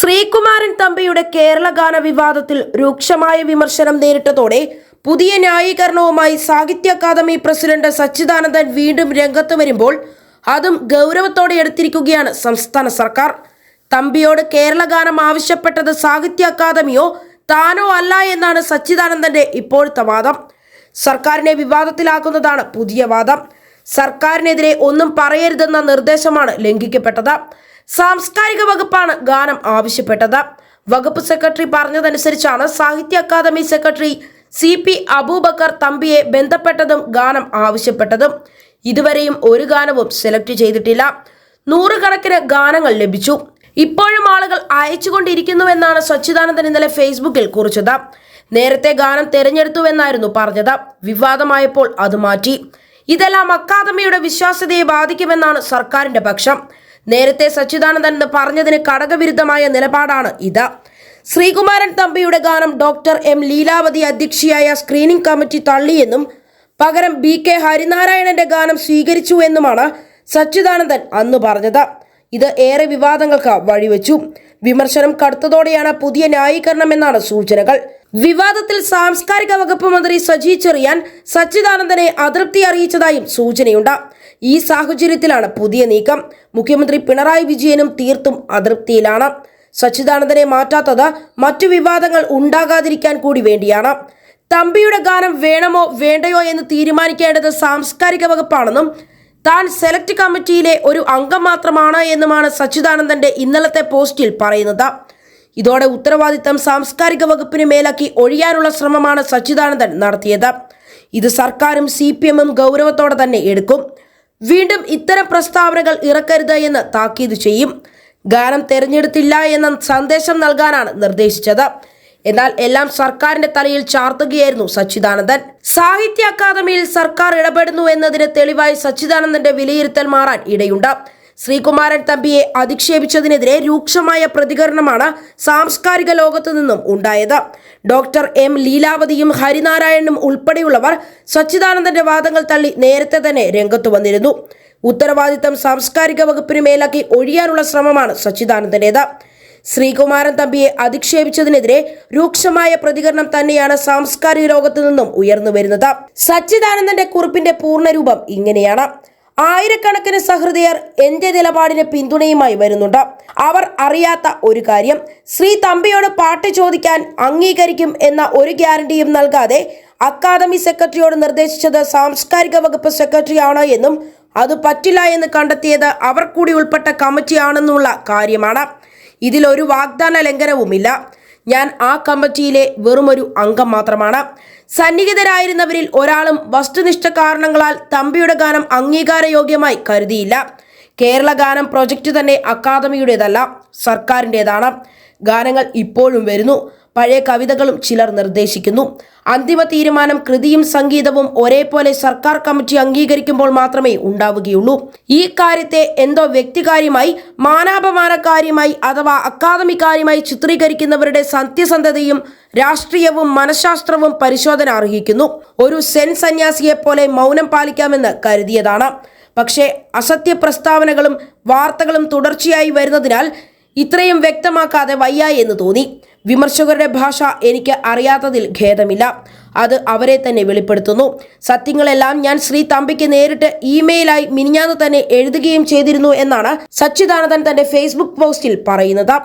ശ്രീകുമാരൻ തമ്പിയുടെ കേരള ഗാന വിവാദത്തിൽ രൂക്ഷമായ വിമർശനം നേരിട്ടതോടെ പുതിയ ന്യായീകരണവുമായി സാഹിത്യ അക്കാദമി പ്രസിഡന്റ് സച്ചിദാനന്ദൻ വീണ്ടും രംഗത്ത് വരുമ്പോൾ അതും ഗൗരവത്തോടെ എടുത്തിരിക്കുകയാണ് സംസ്ഥാന സർക്കാർ. തമ്പിയോട് കേരള ഗാനം ആവശ്യപ്പെട്ടത് സാഹിത്യ അക്കാദമിയോ താനോ അല്ല എന്നാണ് സച്ചിദാനന്ദന്റെ ഇപ്പോഴത്തെ വാദം. സർക്കാരിനെ വിവാദത്തിലാക്കുന്നതാണ് പുതിയ വാദം. സർക്കാരിനെതിരെ ഒന്നും പറയരുതെന്ന നിർദ്ദേശമാണ് ലംഘിക്കപ്പെട്ടത്. സാംസ്കാരിക വകുപ്പാണ് ഗാനം ആവശ്യപ്പെട്ടത്. വകുപ്പ് secretary പറഞ്ഞതനുസരിച്ചാണ് Sahitya Akademi secretary C P Abubakar തമ്പിയെ ബന്ധപ്പെട്ടതും ഗാനം ആവശ്യപ്പെട്ടതും. ഇതുവരെയും ഒരു ഗാനവും സെലക്ട് ചെയ്തിട്ടില്ല. നൂറുകണക്കിന് ഗാനങ്ങൾ ലഭിച്ചു. ഇപ്പോഴും ആളുകൾ അയച്ചുകൊണ്ടിരിക്കുന്നുവെന്നാണ് സച്ചിദാനന്ദൻ ഇന്നലെ ഫേസ്ബുക്കിൽ കുറിച്ചത്. നേരത്തെ ഗാനം തെരഞ്ഞെടുത്തുവെന്നായിരുന്നു പറഞ്ഞത്. വിവാദമായപ്പോൾ അത് മാറ്റി. ഇതെല്ലാം അക്കാദമിയുടെ വിശ്വാസ്യതയെ ബാധിക്കുമെന്നാണ് സർക്കാരിന്റെ പക്ഷം. നേരത്തെ സച്ചിദാനന്ദൻ പറഞ്ഞതിന് കടകവിരുദ്ധമായ നിലപാടാണ് ഇത്. ശ്രീകുമാരൻ തമ്പിയുടെ ഗാനം ഡോക്ടർ എം ലീലാവതി അധ്യക്ഷയായ സ്ക്രീനിംഗ് കമ്മിറ്റി തള്ളിയെന്നും പകരം ബി കെ ഹരിനാരായണന്റെ ഗാനം സ്വീകരിച്ചു എന്നുമാണ് സച്ചിദാനന്ദൻ അന്ന് പറഞ്ഞത്. ഇത് ഏറെ വിവാദങ്ങൾക്ക് വഴിവെച്ചു. വിമർശനം കടുത്തതോടെയാണ് പുതിയ ന്യായീകരണം എന്നാണ് സൂചനകൾ. വിവാദത്തിൽ സാംസ്കാരിക വകുപ്പ് മന്ത്രി സജി ചെറിയാൻ സച്ചിദാനന്ദനെ അതൃപ്തി അറിയിച്ചതായും സൂചനയുണ്ട്. ഈ സാഹചര്യത്തിലാണ് പുതിയ നീക്കം. മുഖ്യമന്ത്രി പിണറായി വിജയനും തീർത്തും അതൃപ്തിയിലാണ്. സച്ചിദാനന്ദനെ മാറ്റാത്തത് മറ്റു വിവാദങ്ങൾ ഉണ്ടാകാതിരിക്കാൻ കൂടി വേണ്ടിയാണ്. തമ്പിയുടെ ഗാനം വേണമോ വേണ്ടയോ എന്ന് തീരുമാനിക്കേണ്ടത് സാംസ്കാരിക വകുപ്പാണെന്നും താൻ സെലക്ട് കമ്മിറ്റിയിലെ ഒരു അംഗം മാത്രമാണ് എന്നുമാണ് സച്ചിദാനന്ദന്റെ ഇന്നലത്തെ പോസ്റ്റിൽ പറയുന്നത്. ഇതോടെ ഉത്തരവാദിത്തം സാംസ്കാരിക വകുപ്പിന് മേലാക്കി ഒഴിയാനുള്ള ശ്രമമാണ് സച്ചിദാനന്ദൻ നടത്തിയത്. ഇത് സർക്കാരും സി പി എമ്മും ഗൗരവത്തോടെ തന്നെ എടുക്കും. വീണ്ടും ഇത്തരം പ്രസ്താവനകൾ ഇറക്കരുത് എന്ന് താക്കീത് ചെയ്യും. ഗാനം തെരഞ്ഞെടുത്തില്ല എന്ന സന്ദേശം നൽകാനാണ് നിർദ്ദേശിച്ചത്. എന്നാൽ എല്ലാം സർക്കാരിന്റെ തലയിൽ ചാർത്തുകയായിരുന്നു സച്ചിദാനന്ദൻ. സാഹിത്യ അക്കാദമിയിൽ സർക്കാർ ഇടപെടുന്നു എന്നതിന് തെളിവായി സച്ചിദാനന്ദന്റെ വിലയിരുത്തൽ മാറാൻ ഇടയുണ്ട്. ശ്രീകുമാരൻ തമ്പിയെ അധിക്ഷേപിച്ചതിനെതിരെ രൂക്ഷമായ പ്രതികരണമാണ് സാംസ്കാരിക ലോകത്തു നിന്നും ഉണ്ടായത്. ഡോക്ടർ എം ലീലാവതിയും ഹരിനാരായണനും ഉൾപ്പെടെയുള്ളവർ സച്ചിദാനന്ദന്റെ വാദങ്ങൾ തള്ളി നേരത്തെ തന്നെ രംഗത്തു വന്നിരുന്നു. ഉത്തരവാദിത്തം സാംസ്കാരിക വകുപ്പിന് മേലാക്കി ഒഴിയാനുള്ള ശ്രമമാണ് സച്ചിദാനന്ദന്റേത്. ശ്രീകുമാരൻ തമ്പിയെ അധിക്ഷേപിച്ചതിനെതിരെ രൂക്ഷമായ പ്രതികരണം തന്നെയാണ് സാംസ്കാരിക ലോകത്തു നിന്നും ഉയർന്നു വരുന്നത്. സച്ചിദാനന്ദന്റെ കുറിപ്പിന്റെ പൂർണരൂപം ഇങ്ങനെയാണ്. ആയിരക്കണക്കിന് സഹൃദയർ എന്റെ നിലപാടിന് പിന്തുണയുമായി വരുന്നുണ്ട്. അവർ അറിയാത്ത ഒരു കാര്യം ശ്രീ തമ്പിയോട് പാട്ട് ചോദിക്കാൻ അംഗീകരിക്കും എന്ന ഒരു ഗ്യാരണ്ടിയും നൽകാതെ അക്കാദമി സെക്രട്ടറിയോട് നിർദ്ദേശിച്ചത് സാംസ്കാരിക വകുപ്പ് സെക്രട്ടറിയാണ് എന്നും അത് പറ്റില്ല എന്ന് കണ്ടെത്തിയത് അവർ കൂടി ഉൾപ്പെട്ട കമ്മിറ്റിയാണെന്നുള്ള കാര്യമാണ്. ഇതിലൊരു വാഗ്ദാന ലംഘനവുമില്ല. ഞാൻ ആ കമ്മിറ്റിയിലെ വെറുമൊരു അംഗം മാത്രമാണ്. സന്നിഹിതരായിരുന്നവരിൽ ഒരാളും വസ്തുനിഷ്ഠ കാരണങ്ങളാൽ തമ്പിയുടെ ഗാനം അംഗീകാരയോഗ്യമായി കരുതിയില്ല. കേരള ഗാനം പ്രൊജക്റ്റ് തന്നെ അക്കാദമിയുടേതല്ല സർക്കാരിന്റെതാണ്. ഗാനങ്ങൾ ഇപ്പോഴും വരുന്നു. പഴയ കവിതകളും ചിലർ നിർദ്ദേശിക്കുന്നു. അന്തിമ തീരുമാനം കൃതിയും സംഗീതവും ഒരേപോലെ സർക്കാർ കമ്മിറ്റി അംഗീകരിക്കുമ്പോൾ മാത്രമേ ഉണ്ടാവുകയുള്ളൂ. ഈ കാര്യത്തെ എന്തോ വ്യക്തികാര്യമായി മാനാപമാനകാര്യമായി അഥവാ അക്കാദമികാര്യമായി ചിത്രീകരിക്കുന്നവരുടെ സത്യസന്ധതയും രാഷ്ട്രീയവും മനഃശാസ്ത്രവും പരിശോധന അർഹിക്കുന്നു. ഒരു സെൻ സന്യാസിയെ പോലെ മൗനം പാലിക്കാമെന്ന് കരുതിയതാണ്. പക്ഷേ അസത്യ പ്രസ്താവനകളും വാർത്തകളും തുടർച്ചയായി വരുന്നതിനാൽ ഇത്രയും വ്യക്തമാക്കാതെ വയ്യ എന്ന് തോന്നി. വിമർശകരുടെ ഭാഷ എനിക്ക് അറിയാത്തതിൽ ഖേദമില്ല. അത് അവരെ തന്നെ വെളിപ്പെടുത്തുന്നു. സത്യങ്ങളെല്ലാം ഞാൻ ശ്രീ തമ്പിക്ക് നേരിട്ട് ഇമെയിലായി മിനിഞ്ഞാന്ന് തന്നെ എഴുതുകയും ചെയ്തിരുന്നു എന്നാണ് സച്ചിദാനന്ദൻ തന്റെ ഫേസ്ബുക്ക് പോസ്റ്റിൽ പറയുന്നത്.